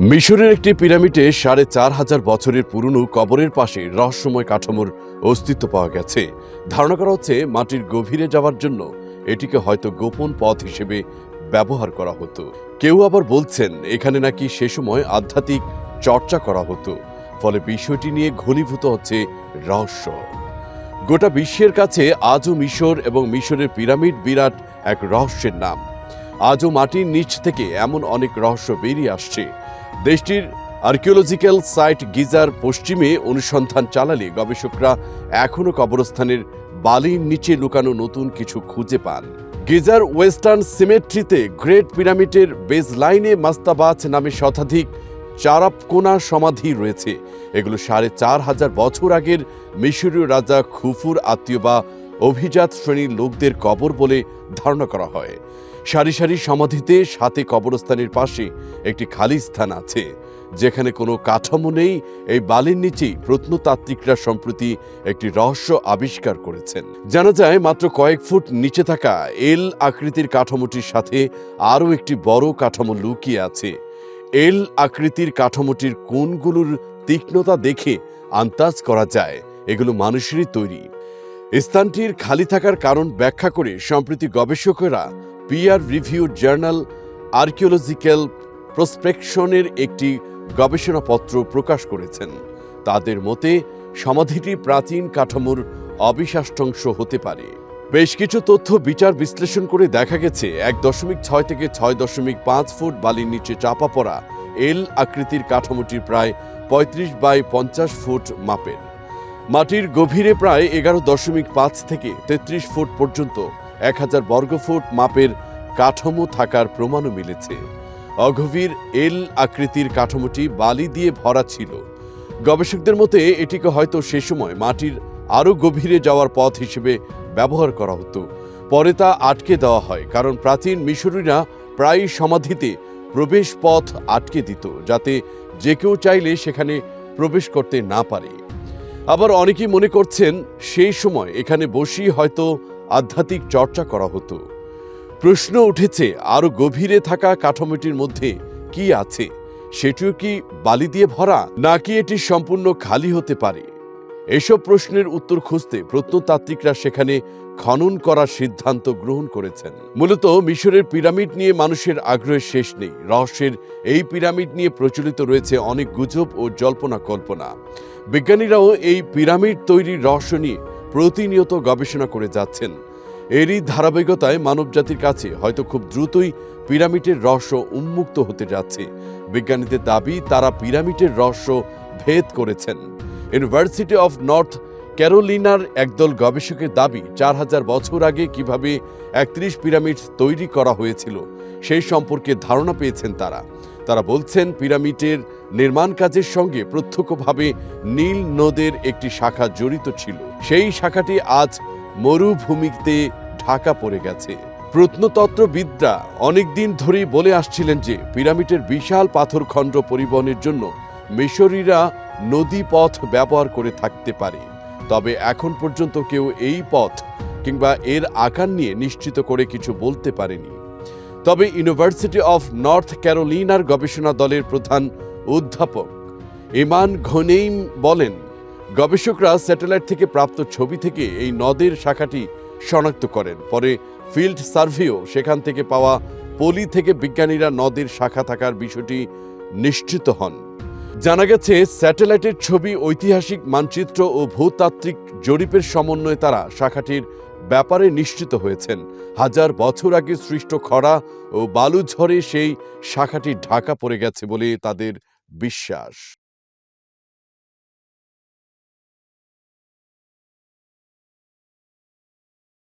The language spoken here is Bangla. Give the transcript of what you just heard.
মিশরের একটি পিরামিডে সাড়ে চার হাজার বছরের পুরনো কবরের পাশে রহস্যময় কাঠামোর অস্তিত্ব পাওয়া গেছে। ধারণা করা হচ্ছে মাটির গভীরে যাওয়ার জন্য এটিকে হয়তো গোপন পথ হিসেবে ব্যবহার করা হতো। কেউ আবার বলছেন এখানে নাকি সে সময় আধ্যাত্মিক চর্চা করা হতো, ফলে বিষয়টি নিয়ে ঘনীভূত হচ্ছে রহস্য। গোটা বিশ্বের কাছে আজও মিশর এবং মিশরের পিরামিড বিরাট এক রহস্যের নাম। আজও মাটির নিচ থেকে এমন অনেক রহস্য বেরিয়ে আসছে। দেশটির আর্কিওলজিক্যাল সাইট গিজার পশ্চিমে অনুসন্ধান চালালে গবেষকরা এখনও কবরস্থানের বালির নিচে লুকানো নতুন কিছু খুঁজে পান। গিজার ওয়েস্টার্ন সিমেট্রিতে গ্রেট পিরামিডের বেজ লাইনে মাস্তাবাজ নামে শতাধিক চারাপকোনা সমাধি রয়েছে। এগুলো সাড়ে চার হাজার বছর আগের মিশরীয় রাজা খুফুর আত্মীয় বা অভিজাত শ্রেণির লোকদের কবর বলে ধারণা করা হয়। সারি সারি সমাধিতে সাথে কবরস্থানের পাশে একটি খালি স্থান আছে, যেখানে কোনো কাঠামো নেই। এই বালির নিচেই প্রত্নতাত্ত্বিকরা সম্প্রতি একটি রহস্য আবিষ্কার করেছেন। জানা যায়, মাত্র কয়েক ফুট নিচে থাকা এল আকৃতির কাঠামোটির সাথে আরও একটি বড় কাঠামো লুকিয়ে আছে। এল আকৃতির কাঠামোটির কোণগুলোর তীক্ষ্ণতা দেখে আন্দাজ করা যায়, এগুলো মানুষেরই তৈরি। স্থানটির খালি থাকার কারণ ব্যাখ্যা করে সম্প্রতি গবেষকেরা পিয়ার রিভিউ জার্নাল আর্কিওলজিক্যাল প্রসপেকশনের একটি গবেষণাপত্র প্রকাশ করেছেন। তাদের মতে, সমাধিটি প্রাচীন কাঠামোর অবিশ্বাস্টাংশ হতে পারে। বেশ কিছু তথ্য বিচার বিশ্লেষণ করে দেখা গেছে, এক দশমিক ছয় থেকে ছয় দশমিক পাঁচ ফুট বালির নিচে চাপা পড়া এল আকৃতির কাঠামোটির প্রায় পঁয়ত্রিশ বাই পঞ্চাশ ফুট মাপের। মাটির গভীরে প্রায় এগারো দশমিক পাঁচ থেকে তেত্রিশ ফুট পর্যন্ত এক হাজার বর্গফুট মাপের কাঠামো থাকার প্রমাণও মিলেছে। অগভীর এল আকৃতির কাঠামোটি বালি দিয়ে ভরা ছিল। গবেষকদের মতে, এটিকে হয়তো সে সময় মাটির আরও গভীরে যাওয়ার পথ হিসেবে ব্যবহার করা হতো। পরে তা আটকে দেওয়া হয়, কারণ প্রাচীন মিশরীরা প্রায়ই সমাধিতে প্রবেশ পথ আটকে দিত, যাতে যে কেউ চাইলে সেখানে প্রবেশ করতে না পারে। আবার অনেকেই মনে করছেন, সেই সময় এখানে বসেই হয়তো আধ্যাত্মিক চর্চা করা হতো। প্রশ্ন উঠেছে আরও গভীরে থাকা কাঠামোটির মধ্যে কি আছে? সেটিও কি বালি দিয়ে ভরা, নাকি এটি সম্পূর্ণ খালি হতে পারে? এসব প্রশ্নের উত্তর খুঁজতে প্রত্নতাত্ত্বিকরা সেখানে খনন করার সিদ্ধান্ত গ্রহণ করেছেন। মূলত মিশরের পিরামিড নিয়ে মানুষের আগ্রহের শেষ নেই। রহস্যের এই পিরামিড নিয়ে প্রচলিত রয়েছে অনেক গুজব ও জল্পনা কল্পনা। বিজ্ঞানীরাও এই পিরামিড তৈরির রহস্য নিয়ে প্রতিনিয়ত গবেষণা করে যাচ্ছেন। এরই ধারাবাহিকতায় মানবজাতির কাছে হয়তো খুব দ্রুতই পিরামিডের রহস্য উন্মুক্ত হতে যাচ্ছে। বিজ্ঞানীদের দাবি, তারা পিরামিডের রহস্য ভেদ করেছেন। ইউনিভার্সিটি অফ নর্থ ক্যারোলিনার একদল গবেষকের দাবি, চার হাজার বছর আগে কীভাবে একত্রিশ পিরামিড তৈরি করা হয়েছিল, সেই সম্পর্কে ধারণা পেয়েছেন তারা। তারা বলছেন পিরামিডের নির্মাণ কাজের সঙ্গে প্রত্যক্ষভাবে নীল নদের একটি শাখা জড়িত ছিল। সেই শাখাটি আজ মরুভূমিতে ঢাকা পড়ে গেছে। প্রত্নতত্ত্ববিদরা অনেকদিন ধরেই বলে আসছিলেন যে পিরামিডের বিশাল পাথরখণ্ড পরিবহনের জন্য মিশরীরা নদী পথ ব্যবহার করে থাকতে পারে। তবে এখন পর্যন্ত কেউ এই পথ কিংবা এর আকার নিয়ে নিশ্চিত করে কিছু বলতে পারেনি। তবে ইউনিভার্সিটি অফ নর্থ ক্যারোলিনার গবেষণা দলের প্রধান অধ্যাপক ইমান ঘনেইম বলেন, গবেষকরা স্যাটেলাইট থেকে প্রাপ্ত ছবি থেকে এই নদের শাখাটি শনাক্ত করেন। পরে ফিল্ড সার্ভেও সেখান থেকে পাওয়া পলি থেকে বিজ্ঞানীরা নদের শাখা থাকার বিষয়টি নিশ্চিত হন। জানা গেছে, স্যাটেলাইটের ছবি ঐতিহাসিক মানচিত্র ও ভূতাত্ত্বিক জরিপের সমন্বয়ে তারা শাখাটির ব্যাপারে নিশ্চিত হয়েছেন। হাজার বছর আগে সৃষ্ট খরা ও বালুঝড়ে সেই শাখাটি ঢাকা পড়ে গেছে বলে তাদের বিশ্বাস।